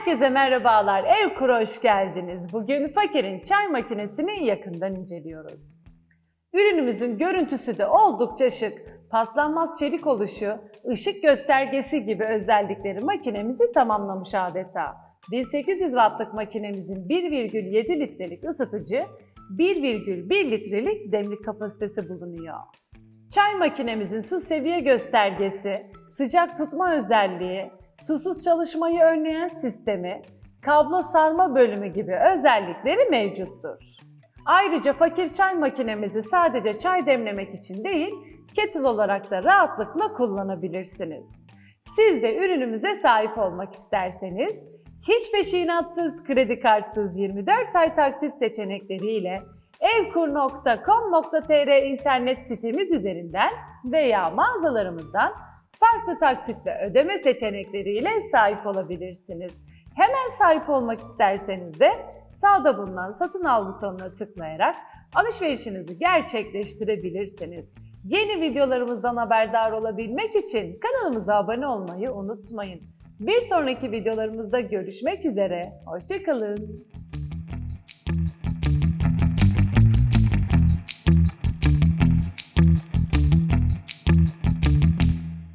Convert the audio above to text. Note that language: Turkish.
Herkese merhabalar. Evkur'a hoş geldiniz. Bugün Fakir'in çay makinesini yakından inceliyoruz. Ürünümüzün görüntüsü de oldukça şık. Paslanmaz çelik oluşu, ışık göstergesi gibi özellikleri makinemizi tamamlamış adeta. 1800 wattlık makinemizin 1,7 litrelik ısıtıcı, 1,1 litrelik demlik kapasitesi bulunuyor. Çay makinemizin su seviye göstergesi, sıcak tutma özelliği, susuz çalışmayı önleyen sistemi, kablo sarma bölümü gibi özellikleri mevcuttur. Ayrıca fakir çay makinemizi sadece çay demlemek için değil, kettle olarak da rahatlıkla kullanabilirsiniz. Siz de ürünümüze sahip olmak isterseniz, hiç peşinatsız, kredi kartsız 24 ay taksit seçenekleriyle evkur.com.tr internet sitemiz üzerinden veya mağazalarımızdan farklı taksit ve ödeme seçenekleriyle sahip olabilirsiniz. Hemen sahip olmak isterseniz de sağda bulunan satın al butonuna tıklayarak alışverişinizi gerçekleştirebilirsiniz. Yeni videolarımızdan haberdar olabilmek için kanalımıza abone olmayı unutmayın. Bir sonraki videolarımızda görüşmek üzere. Hoşçakalın.